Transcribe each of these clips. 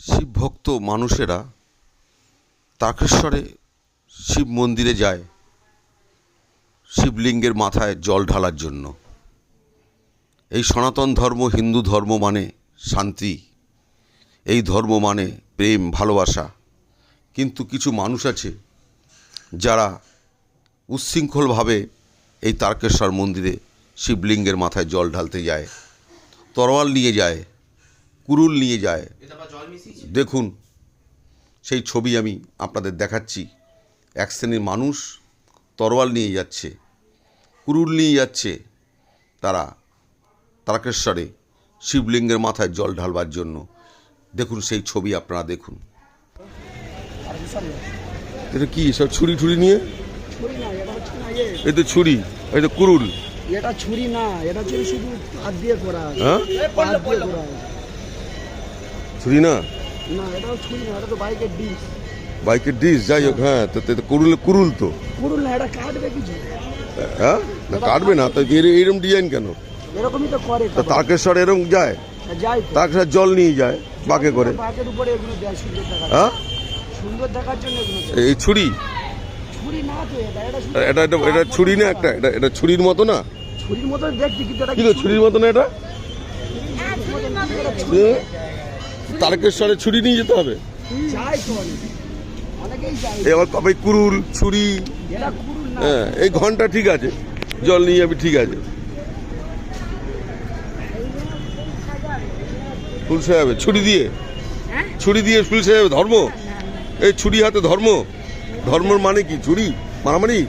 শিবভক্ত মানুষেরা তারকেশ্বরে শিব মন্দিরে যায় শিবলিঙ্গের মাথায় জল ঢালার জন্য। এই সনাতন ধর্ম, হিন্দু ধর্ম মানে শান্তি। এই ধর্ম মানে প্রেম, ভালোবাসা। কিন্তু কিছু মানুষ আছে যারা উচ্ছৃঙ্খলভাবে এই তারকেশ্বর মন্দিরে শিবলিঙ্গের মাথায় জল ঢালতে যায়, তরোয়াল নিয়ে যায় কুরুল নিয়ে যায়। দেখুন সেই ছবি আমি আপনাদের দেখাচ্ছি। এক শ্রেণির মানুষ তরোয়াল নিয়ে যাচ্ছে কুরুল নিয়ে যাচ্ছে তারা তারকেশ্বরে শিবলিঙ্গের মাথায় জল ঢালবার জন্য। দেখুন সেই ছবি আপনারা দেখুন। এটা কি সব ছুরি ছুরি নিয়ে? এই তো ছুরি এই তো কুরুল। এটা ছুরি না এটা হচ্ছে শুধু হাত দিয়ে করা হ্যাঁ? ছুরি না? না এটা ছুরি না এটা তো বাইকের ডিস বাইকের ডিস যাই হোক হ্যাঁ তো কুরুল কুরুল তো। পুরুল না এটা কাটবে কিছু। হ্যাঁ? না কাটবে না তো এর- এইরকম ডিজাইন কেন? এরকমই তো করে তারকেশ্বর এরকম যায়? যাই তো। তারকেশ্বর জল নিয়ে যায় বাঁকে করে। বাকের উপরে এগুলো দেয় সুন্দর হ্যাঁ? সুন্দর দেখার জন্য এই ছুরি? এটা এটা এটা ছুরি না একটা এটা এটা ছুরির মতো না? ছুরির মতো দেখতে কিন্তু এটা কি ছুরির মতো না এটা? তারকেশ্বরে ছুরি নিয়ে যেতে হবে। কবে কুরুল, ছুরি হ্যাঁ এই ঘণ্টা ঠিক আছে। জল নিয়ে যাবি, ঠিক আছে। ফুলসে যাবে ছুরি দিয়ে। ছুরি দিয়ে ফুলসে যাবে ধর্ম? এই ছুরি হাতে ধর্ম? ধর্মর মানে কি? ছুরি? মারামারি?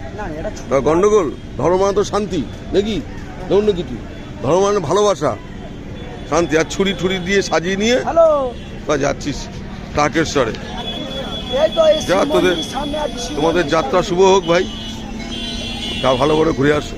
গন্ডগোল? ধর্ম মানে তো শান্তি, নাকি? না অন্য কিছু ধর্ম মানে ভালোবাসা। শান্তি আর ছুরি ঠুরি দিয়ে সাজিয়ে নিয়ে বা যাচ্ছিস তারকেশ্বরে। যা তোদের- তোমাদের যাত্রা শুভ হোক ভাই। যা ভালো করে ঘুরে আসো।